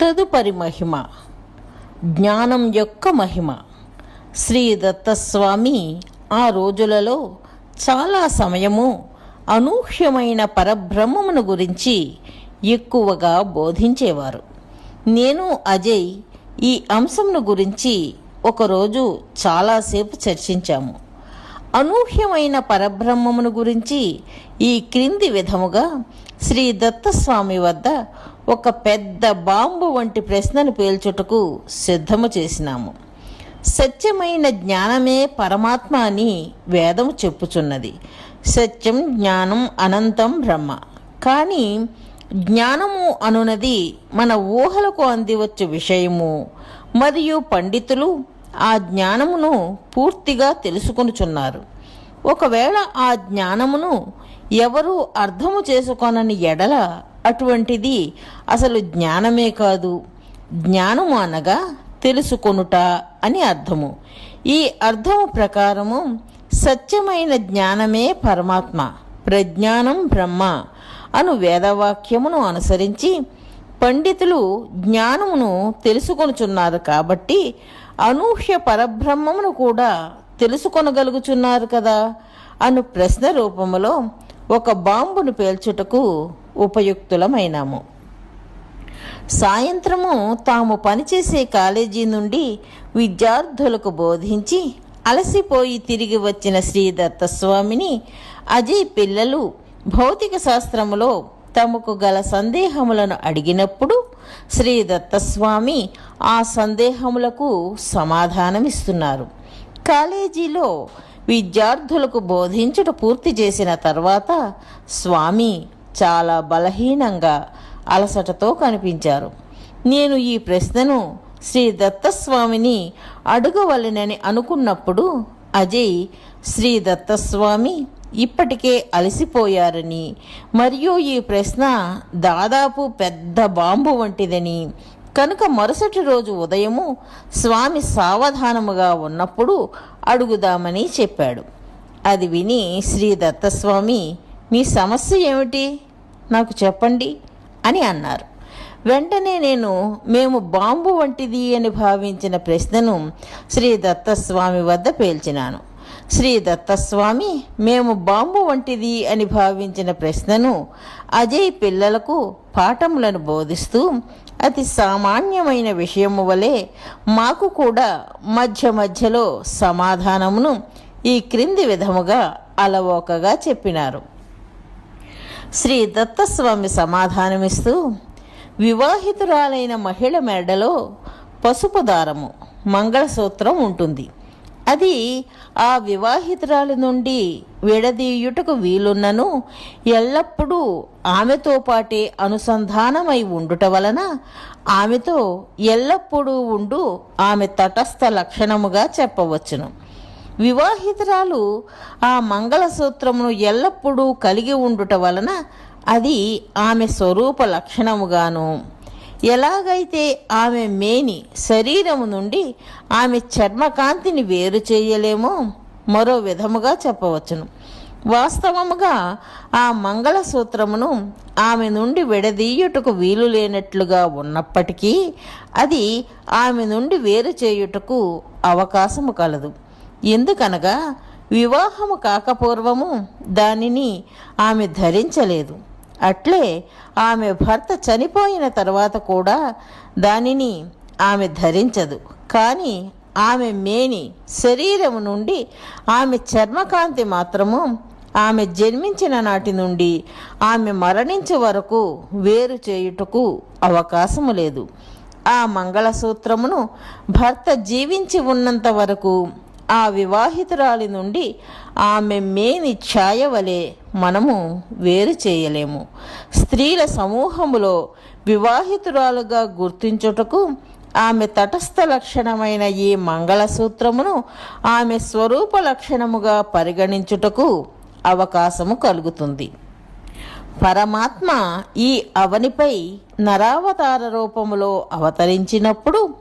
తదుపరి మహిమ. జ్ఞానం యొక్క మహిమ. శ్రీ దత్తస్వామి ఆ రోజులలో చాలా సమయము అనూహ్యమైన పరబ్రహ్మమును గురించి ఎక్కువగా బోధించేవారు. నేను అజయ్ ఈ అంశంను గురించి ఒకరోజు చాలాసేపు చర్చించాము. అనూహ్యమైన పరబ్రహ్మమును గురించి ఈ క్రింది విధముగా శ్రీ దత్తస్వామి వద్ద ఒక పెద్ద బాంబు వంటి ప్రశ్నను పేల్చుటకు సిద్ధము చేసినాము. సత్యమైన జ్ఞానమే పరమాత్మ అని వేదము చెప్పుచున్నది. సత్యం జ్ఞానం అనంతం బ్రహ్మ. కానీ జ్ఞానము అనునది మన ఊహలకు అందివచ్చు విషయము మరియు పండితులు ఆ జ్ఞానమును పూర్తిగా తెలుసుకొనుచున్నారు. ఒకవేళ ఆ జ్ఞానమును ఎవరు అర్థము చేసుకోనని ఎడల అటువంటిది అసలు జ్ఞానమే కాదు. జ్ఞానము అనగా తెలుసుకొనుట అని అర్థము. ఈ అర్థము ప్రకారము సత్యమైన జ్ఞానమే పరమాత్మ. ప్రజ్ఞానం బ్రహ్మ అను వేదవాక్యమును అనుసరించి పండితులు జ్ఞానమును తెలుసుకొనుచున్నారు కాబట్టి అనూహ్య పరబ్రహ్మమును కూడా తెలుసుకొనగలుగుచున్నారు కదా అను ప్రశ్న రూపములో ఒక బాంబును పేల్చుటకు ఉపయుక్తులమైనాము. సాయంత్రము తాము పనిచేసే కాలేజీ నుండి విద్యార్థులకు బోధించి అలసిపోయి తిరిగి వచ్చిన శ్రీ దత్తస్వామిని అజయ్ పిల్లలు భౌతిక శాస్త్రములో తమకు గల సందేహములను అడిగినప్పుడు శ్రీ దత్తస్వామి ఆ సందేహములకు సమాధానమిస్తున్నారు. కాలేజీలో విద్యార్థులకు బోధించుట పూర్తి చేసిన తర్వాత స్వామి చాలా బలహీనంగా అలసటతో కనిపించారు. నేను ఈ ప్రశ్నను శ్రీ దత్తస్వామిని అడగవలెనని అనుకున్నప్పుడు అజయ్ శ్రీ దత్తస్వామి ఇప్పటికే అలసిపోయారని మరియు ఈ ప్రశ్న దాదాపు పెద్ద బాంబు వంటిదని. కనుక మరుసటి రోజు ఉదయము స్వామి సావధానముగా ఉన్నప్పుడు అడుగుదామని చెప్పాడు. అది విని శ్రీ దత్తస్వామి మీ సమస్య ఏమిటి? నాకు చెప్పండి అని అన్నారు. వెంటనే నేను మేము బాంబు వంటిది అని భావించిన ప్రశ్నను శ్రీ దత్తస్వామి వద్ద పేల్చినాను. శ్రీ దత్తస్వామి మేము బాంబు వంటిది అని భావించిన ప్రశ్నను అజయ్ పిల్లలకు పాఠములను బోధిస్తూ అతి సామాన్యమైన విషయము వలె మాకు కూడా మధ్య మధ్యలో సమాధానమును ఈ క్రింది విధముగా అలవోకగా చెప్పినారు. శ్రీ దత్తస్వామి సమాధానమిస్తూ వివాహితురాలైన మహిళ మెడలో పసుపు దారము మంగళసూత్రం ఉంటుంది. అది ఆ వివాహితురాలి నుండి విడదీయుటకు వీలున్నను ఎల్లప్పుడూ ఆమెతో పాటే అనుసంధానమై ఉండుట వలన ఆమెతో ఎల్లప్పుడూ ఉండు ఆమె తటస్థ లక్షణముగా చెప్పవచ్చును. వివాహితురాలు ఆ మంగళసూత్రమును ఎల్లప్పుడూ కలిగి ఉండుట వలన అది ఆమె స్వరూప లక్షణముగాను. ఎలాగైతే ఆమె మేని శరీరము నుండి ఆమె చర్మకాంతిని వేరు చేయలేమో మరో విధముగా చెప్పవచ్చును. వాస్తవముగా ఆ మంగళసూత్రమును ఆమె నుండి విడదీయుటకు వీలు లేనట్లుగా ఉన్నప్పటికీ అది ఆమె నుండి వేరు చేయుటకు అవకాశము కలదు. ఎందుకనగా వివాహము కాకపూర్వము దానిని ఆమె ధరించలేదు. అట్లే ఆమె భర్త చనిపోయిన తర్వాత కూడా దానిని ఆమె ధరించదు. కానీ ఆమె మేని శరీరము నుండి ఆమె చర్మకాంతి మాత్రము ఆమె జన్మించిన నాటి నుండి ఆమె మరణించే వరకు వేరు చేయుటకు అవకాశము లేదు. ఆ మంగళసూత్రమును భర్త జీవించి ఉన్నంత వరకు ఆ వివాహితురాలి నుండి ఆమె మేని ఛాయ వలె మనము వేరు చేయలేము. స్త్రీల సమూహములో వివాహితురాలుగా గుర్తించుటకు ఆమె తటస్థ లక్షణమైన ఈ మంగళసూత్రమును ఆమె స్వరూప లక్షణముగా పరిగణించుటకు అవకాశము కలుగుతుంది. పరమాత్మ ఈ అవనిపై నరావతార రూపములో అవతరించినప్పుడు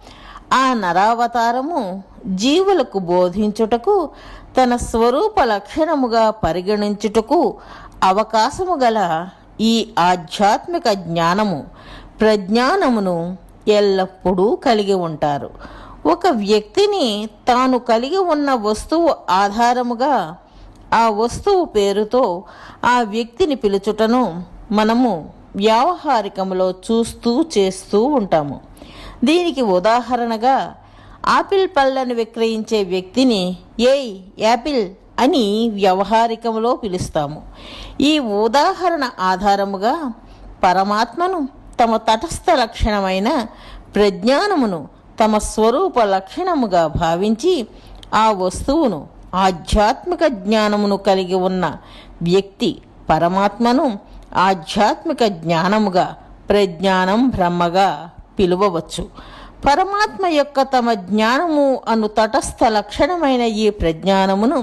ఆ నరావతారము జీవులకు బోధించుటకు తన స్వరూప లక్షణముగా పరిగణించుటకు అవకాశము గల ఈ ఆధ్యాత్మిక జ్ఞానము ప్రజ్ఞానమును ఎల్లప్పుడూ కలిగి ఉంటారు. ఒక వ్యక్తిని తాను కలిగి ఉన్న వస్తువు ఆధారముగా ఆ వస్తువు పేరుతో ఆ వ్యక్తిని పిలుచుటను మనము వ్యావహారికములో చూస్తూ చేస్తూ ఉంటాము. దీనికి ఉదాహరణగా ఆపిల్ పళ్ళను విక్రయించే వ్యక్తిని ఏయ్ యాపిల్ అని వ్యవహారికంలో పిలుస్తాము. ఈ ఉదాహరణ ఆధారముగా పరమాత్మను తమ తటస్థ లక్షణమైన ప్రజ్ఞానమును తమ స్వరూప లక్షణముగా భావించి ఆ వస్తువును ఆధ్యాత్మిక జ్ఞానమును కలిగి ఉన్న వ్యక్తి పరమాత్మను ఆధ్యాత్మిక జ్ఞానముగా ప్రజ్ఞానం బ్రహ్మగా పిలువవచ్చు. పరమాత్మ యొక్క తమ జ్ఞానము అను తటస్థ లక్షణమైన ఈ ప్రజ్ఞానమును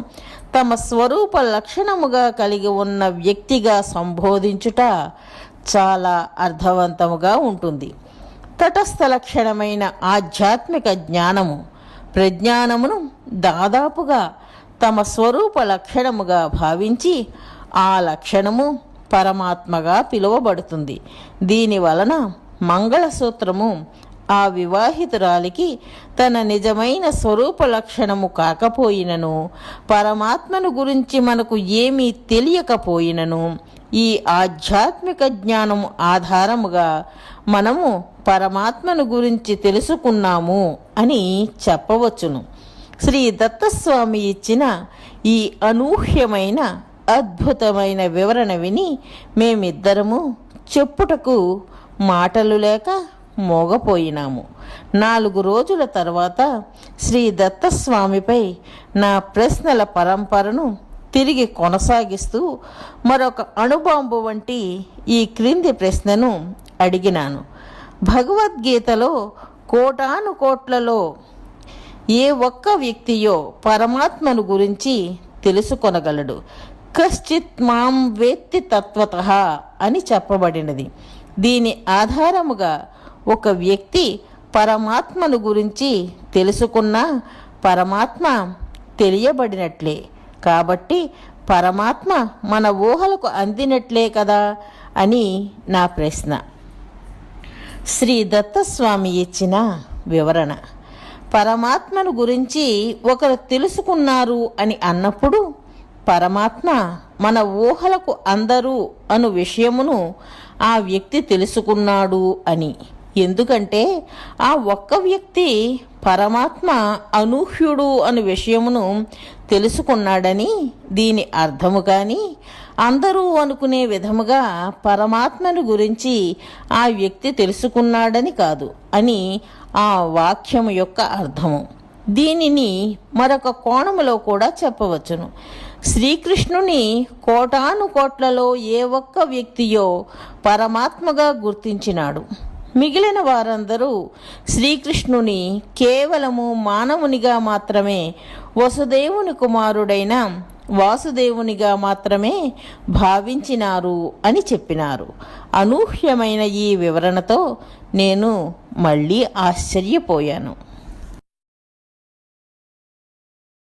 తమ స్వరూప లక్షణముగా కలిగి ఉన్న వ్యక్తిగా సంబోధించుట చాలా అర్థవంతముగా ఉంటుంది. తటస్థ లక్షణమైన ఆధ్యాత్మిక జ్ఞానము ప్రజ్ఞానమును దాదాపుగా తమ స్వరూప లక్షణముగా భావించి ఆ లక్షణము పరమాత్మగా పిలువబడుతుంది. దీని వలన మంగళసూత్రము ఆ వివాహితురాలికి తన నిజమైన స్వరూప లక్షణము కాకపోయినను పరమాత్మను గురించి మనకు ఏమీ తెలియకపోయినను. ఈ ఆధ్యాత్మిక జ్ఞానం ఆధారముగా మనము పరమాత్మను గురించి తెలుసుకున్నాము అని చెప్పవచ్చును. శ్రీ దత్తస్వామి ఇచ్చిన ఈ అనూహ్యమైన అద్భుతమైన వివరణ విని మేమిద్దరము చెప్పుటకు మాటలు లేక మోగపోయినాము. నాలుగు రోజుల తర్వాత శ్రీ దత్తస్వామిపై నా ప్రశ్నల పరంపరను తిరిగి కొనసాగిస్తూ మరొక అణుబాంబు వంటి ఈ క్రింది ప్రశ్నను అడిగినాను. భగవద్గీతలో కోటాను కోట్లలో ఏ ఒక్క వ్యక్తియో పరమాత్మను గురించి తెలుసుకొనగలడు. కశ్చిత్ మాం వేత్తి తత్వత అని చెప్పబడినది. దీని ఆధారముగా ఒక వ్యక్తి పరమాత్మను గురించి తెలుసుకున్న పరమాత్మ తెలియబడినట్లే. కాబట్టి పరమాత్మ మన ఊహలకు అందినట్లే కదా అని నా ప్రశ్న. శ్రీ దత్తస్వామి ఇచ్చిన వివరణ. పరమాత్మను గురించి ఒకరు తెలుసుకున్నారు అని అన్నప్పుడు పరమాత్మ మన ఊహలకు అందరూ అను విషయమును ఆ వ్యక్తి తెలుసుకున్నాడు అని. ఎందుకంటే ఆ ఒక్క వ్యక్తి పరమాత్మ అనూహ్యుడు అను విషయమును తెలుసుకున్నాడని దీని అర్థము కానీ అందరూ అనుకునే విధముగా పరమాత్మను గురించి ఆ వ్యక్తి తెలుసుకున్నాడని కాదు అని ఆ వాక్యము యొక్క అర్థము. దీనిని మరొక కోణములో కూడా చెప్పవచ్చును. శ్రీకృష్ణుని కోటాను కోట్లలో ఏ ఒక్క వ్యక్తియో పరమాత్మగా గుర్తించినాడు. మిగిలిన వారందరూ శ్రీకృష్ణుని కేవలము మానవునిగా మాత్రమే వసుదేవుని కుమారుడైన వాసుదేవునిగా మాత్రమే భావించినారు అని చెప్పినారు. అనూహ్యమైన ఈ వివరణతో నేను మళ్ళీ ఆశ్చర్యపోయాను.